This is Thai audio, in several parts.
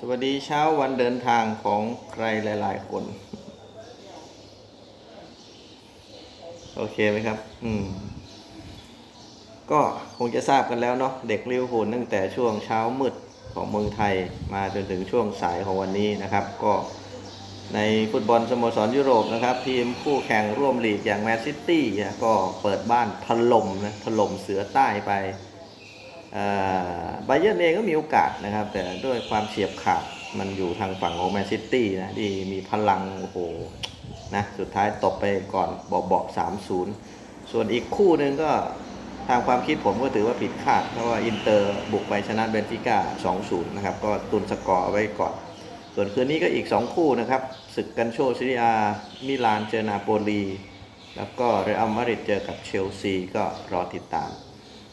สวัสดีเช้าวันเดินทางของใครหลาย ๆ คน โอเคไหมครับ อืม ก็คงจะทราบกันแล้วเนาะเด็กลิเวอร์พูลตั้งแต่ช่วงเช้ามืดของเมืองไทยมาจนถึงช่วงสายของวันนี้นะครับ ก็ในฟุตบอลสโมสรยุโรปนะครับ ทีมคู่แข่งร่วมลีกอย่างแมนซิตี้ก็เปิดบ้านถล่มนะถล่มเสือใต้ไป บาเยอร์นเองก็มีโอกาสนะครับ แต่ด้วยความเฉียบขาดมันอยู่ทางฝั่งของแมนซิตี้นะที่มีพลังโอ้โหนะสุดท้ายตบไปก่อนเบาๆสามศูนย์ส่วนอีกคู่หนึ่งก็ทางความคิดผมก็ถือว่าผิดคาด เพราะว่าอินเตอร์บุกไปชนะเบนฟิก้า2-0 นะครับ ก็ตุนสกอร์ไว้ก่อน ส่วนคืนนี้ก็อีก 2 คู่นะครับศึกกันโชซิริอามิลานเจอนาโปลี แล้วก็เรอัลมาดริดเจอกับเชลซีก็รอติดตาม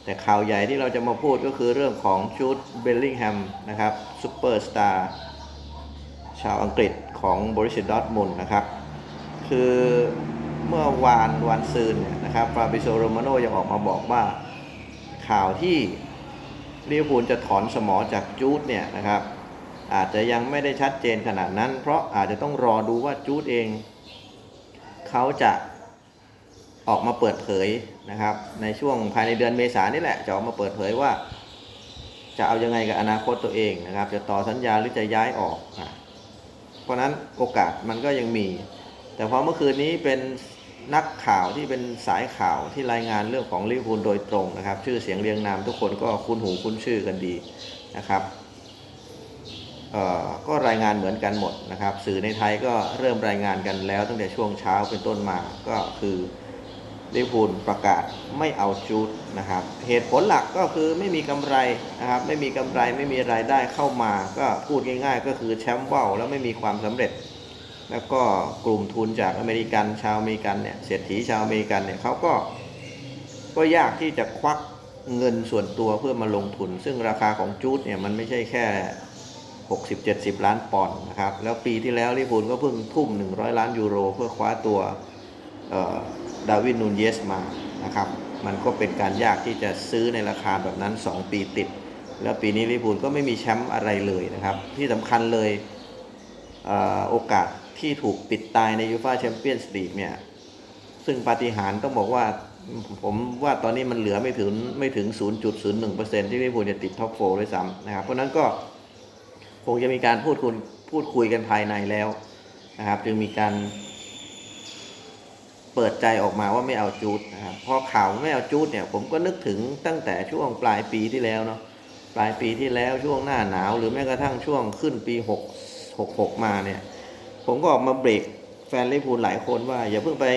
แต่ข่าวใหญ่ที่เราจะมาพูดก็คือเรื่องของจูดเบลลิงแฮมนะครับซูเปอร์สตาร์ชาวอังกฤษของบริษัทดอทมุนนะครับ คือเมื่อวานวันซืนเนี่ยนะครับฟาบิโซโรมาโนยังออกมาบอกว่าข่าวที่ลิเวอร์พูลจะถอนสมอจากจูดเนี่ยนะครับ อาจจะยังไม่ได้ชัดเจนขนาดนั้น เพราะอาจจะต้องรอดูว่าจูดเอง เขาจะ ออกมาเปิดเผยนะครับ ในช่วงภายในเดือนเมษานี่แหละจะออกมาเปิดเผยว่า จะเอายังไงกับอนาคตตัวเองนะครับ จะต่อสัญญาหรือจะย้ายออก เพราะนั้นโอกาสมันก็ยังมี แต่พอเมื่อคืนนี้เป็นนักข่าวที่เป็นสายข่าวที่รายงานเรื่องของลิเวอร์พูลโดยตรงนะครับ ชื่อเสียงเรียงนามทุกคนก็คุ้นหูคุ้นชื่อกันดีนะครับก็รายงานเหมือนกันหมดนะครับ สื่อในไทยก็เริ่มรายงานกันแล้วตั้งแต่ช่วงเช้าเป็นต้นมาก็คือ ลิเวอร์พูลประกาศไม่เอาจูดนะครับ เหตุผลหลักก็คือไม่มีกำไรนะครับ ไม่มีกำไรไม่มีรายได้เข้ามา ก็พูดง่าย ๆ ก็คือแชมป์เว่าแล้วไม่มีความสำเร็จ แล้วก็กลุ่มทุนจากอเมริกันชาวอเมริกันเนี่ยเศรษฐีชาวอเมริกันเนี่ยเขาก็ก็ยากที่จะควักเงินส่วนตัวเพื่อมาลงทุน ซึ่งราคาของจูดเนี่ยมันไม่ใช่แค่ 60-70 ล้านปอนด์นะครับ แล้วปีที่แล้วลิเวอร์พูลก็เพิ่งทุ่ม 100 ล้านยูโร เพื่อคว้าตัว ดาวินนูนเยสมานะครับมันก็เป็นการยากที่จะซื้อในราคาแบบนั้น 2 ปีติด แล้วปีนี้ลิพูลก็ไม่มีแชมป์อะไรเลยนะครับ ที่สำคัญเลยเอโอกาสที่ถูกปิดตายในยูฟาแชมเปี้ยนส์ลีกเนี่ยซึ่งปาฏิหาริย์ต้องบอกว่าผมว่าตอนนี้มันเหลือไม่ถึงไม่ถึง 0.01%ที่ลิเวอร์พูลจะติดท็อปโฟร์ด้วยซ้ำนะครับ เพราะฉะนั้นก็คงจะมีการพูดคุยพูดคุยกันภายในแล้วนะครับ จึงมีการ เปิดใจออกมาว่าไม่เอาจูดนะครับพอข่าวไม่เอาจูดเนี่ยผมก็นึกถึงตั้งแต่ช่วงปลายปีที่แล้วเนาะปลายปีที่แล้วช่วงหน้าหนาวหรือแม้กระทั่งช่วงขึ้นปี6 6 6มาเนี่ย ผมก็ออกมาเบรกแฟนลิเวอร์พูลหลายคนว่า อย่าเพิ่งไป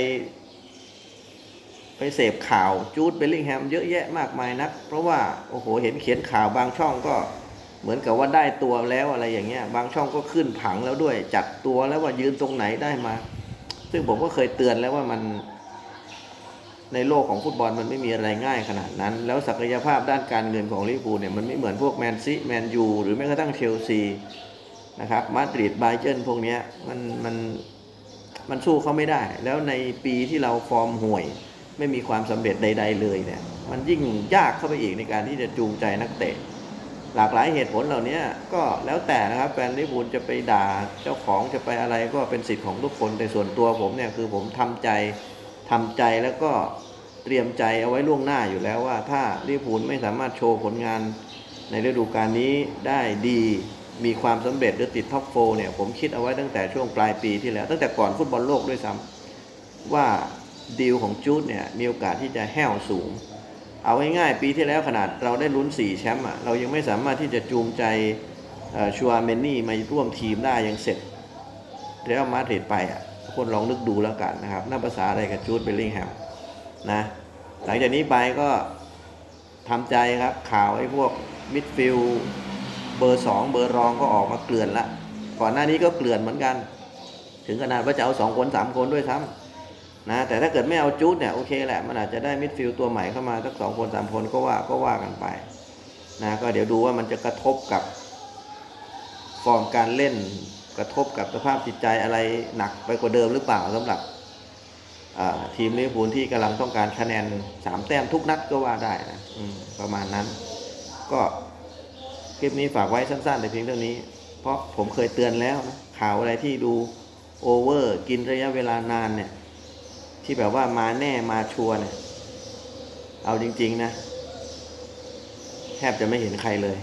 ไปเสพข่าวจูดเบลลิงแฮมเยอะแยะมากมายนัก เพราะว่าโอ้โหเห็นเขียนข่าวบางช่องก็เหมือนกับว่าได้ตัวแล้วอะไรอย่างเงี้ย บางช่องก็ขึ้นผังแล้วด้วยจัดตัวแล้วว่ายืนตรงไหนได้มา ซึ่งผมก็เคยเตือนแล้วว่ามันในโลกของฟุตบอลมันไม่มีอะไรง่ายขนาดนั้น แล้วศักยภาพด้านการเงินของลิเวอร์พูลเนี่ยมันไม่เหมือนพวกแมนซีแมนยูหรือแม้กระทั่งเชลซีนะครับมาดริดไบเจิร์นพวกนี้มันมันมันสู้เขาไม่ได้ แล้วในปีที่เราฟอร์มห่วย ไม่มีความสำเร็จใด ๆ เลยเนี่ยมันยิ่งยากเข้าไปอีกในการที่จะจูงใจนักเตะ หลากหลายเหตุผลเหล่านี้ก็แล้วแต่นะครับแฟนลิเวอร์พูลจะไปด่าเจ้าของจะไปอะไรก็เป็นสิทธิ์ของทุกคนแต่ส่วนตัวผมเนี่ยคือผมทำใจทำใจแล้วก็เตรียมใจเอาไว้ล่วงหน้าอยู่แล้วว่า ถ้าลิเวอร์พูลไม่สามารถโชว์ผลงานในฤดูกาลนี้ได้ดีมีความสำเร็จหรือติดท็อปโฟเนี่ยผมคิดเอาไว้ตั้งแต่ช่วงปลายปีที่แล้ว ตั้งแต่ก่อนฟุตบอลโลกด้วยซ้ำว่าดีลของจูดเนี่ยมีโอกาสที่จะแห้วสูง เอาง่ายๆปีที่แล้วขนาดเราได้ลุ้น 4 แชมป์อะเรายังไม่สามารถที่จะจูงใจชัวร์เมนนี่มาร่วมทีมได้ยังเสร็จเรอัลมาดริดไปอะคนลองนึกดูแล้วกันนะครับน่าภาษาอะไรกับจูดเบลลิงแฮมนะหลังจากนี้ไปก็ทำใจครับข่าวไอ้พวกมิดฟิลเบอร์ 2 เบอร์รองก็ออกมาเกลื่อนละก่อนหน้านี้ก็เกลื่อนเหมือนกัน ถึงขนาดว่าจะเอา 2 คน 3 คนด้วยซ้ำ นะแต่ถ้าเกิดไม่เอาจูดเนี่ยโอเคแหละมันอาจจะได้มิดฟิลด์ตัวใหม่เข้ามาสักสองคนสามคนก็ว่าก็ว่ากันไปนะก็เดี๋ยวดูว่ามันจะกระทบกับฟอร์มการเล่นกระทบกับสภาพจิตใจอะไรหนักไปกว่าเดิมหรือเปล่าสำหรับทีมลิเวอร์พูลที่กำลังต้องการคะแนนสามแต้มทุกนัดก็ว่าได้นะประมาณนั้น ก็คลิปนี้ฝากไว้สั้นๆแต่เพียงเท่านี้ เพราะผมเคยเตือนแล้วนะข่าวอะไรที่ดูโอเวอร์กินระยะเวลานานเนี่ย ที่แบบว่ามาแน่มาชัวร์เนี่ย เอาจริง ๆ นะ แทบจะไม่เห็นใครเลย